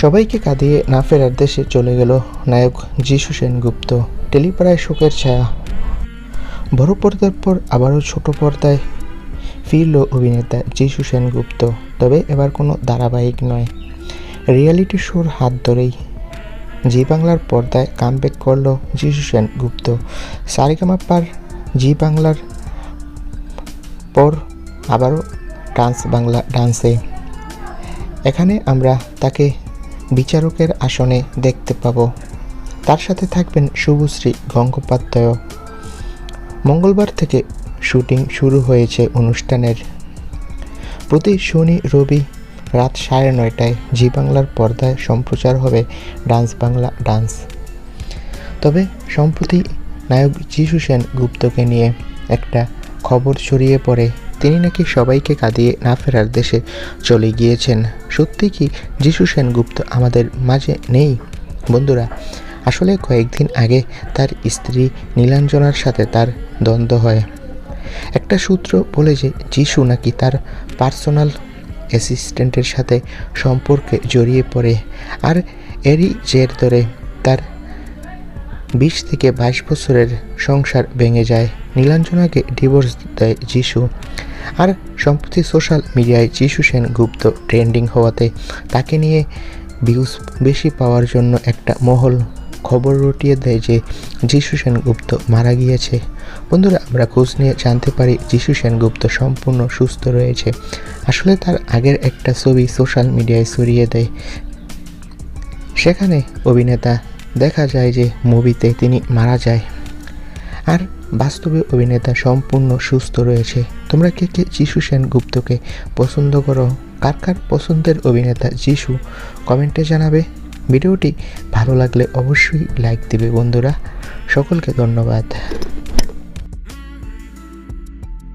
সবাইকে কাঁদিয়ে না ফেরার দেশে চলে গেল নায়ক যিশু সেনগুপ্ত। টেলিপাড়ায় শোকের ছায়া। বড় পর্দার পর আবারও ছোট পর্দায় ফিরল অভিনেতা যিশু সেনগুপ্ত। তবে এবার কোনো ধারাবাহিক নয়। রিয়ালিটি শোর হাত ধরেই জি বাংলার পর্দায় কাম কামব্যাক করল যিশু সেনগুপ্ত। সারেগামাপার জি বাংলার পর আবারও ডান্স বাংলা ডান্সে। এখানে আমরা তাকে বিচারকের আসনে দেখতে পাব। তার সাথে থাকবেন শুভশ্রী গঙ্গোপাধ্যায় মঙ্গলবার থেকে শুটিং শুরু হয়েছে অনুষ্ঠানের। প্রতি শনি, রবি রাত সাড়ে নয়টায় জি বাংলার পর্দায় সম্প্রচার হবে ডান্স বাংলা ডান্স। তবে সম্প্রতি নায়ক যিশু সেন গুপ্তকে নিয়ে একটা খবর ছড়িয়ে পড়ে। তিনি নাকি সবাইকে কাঁদিয়ে না ফেরার দেশে চলে গিয়েছেন। সত্যি কি যিশু সেনগুপ্ত আমাদের মাঝে নেই? বন্ধুরা, আসলে কয়েকদিন আগে তার স্ত্রী নীলাঞ্জনার সাথে তার দ্বন্দ্ব হয়। একটা সূত্র বলে যে যিশু নাকি তার পার্সোনাল অ্যাসিস্ট্যান্টের সাথে সম্পর্কে জড়িয়ে পড়ে, আর এরই জের ধরে তার বিশ থেকে বাইশ বছরের সংসার ভেঙে যায়। নীলাঞ্জনাকে ডিভোর্স দেয় যিশু। আর সম্প্রতি সোশ্যাল মিডিয়ায় যিশু সেন গুপ্ত ট্রেন্ডিং হওয়াতে তাকে নিয়ে ভিউজ বেশি পাওয়ার জন্য একটা মহল খবর রটিয়ে দেয় যে যিশু সেনগুপ্ত মারা গিয়েছে। বন্ধুরা, আমরা খোঁজ নিয়ে জানতে পারি যিশু সেনগুপ্ত সম্পূর্ণ সুস্থ রয়েছে। আসলে তার আগের একটা ছবি সোশ্যাল মিডিয়ায় ছড়িয়ে দেয়। সেখানে অভিনেতা দেখা যায় যে মুভিতে তিনি মারা যায়। আর বাস্তবে অভিনেতা সম্পূর্ণ সুস্থ রয়েছে। তোমরা কে কে যিশু সেনগুপ্তকে পছন্দ করো? কার কার পছন্দের অভিনেতা যিশু? কমেন্টে জানাবে। ভিডিওটি ভালো লাগলে অবশ্যই লাইক দিবে বন্ধুরা। সকলকে ধন্যবাদ।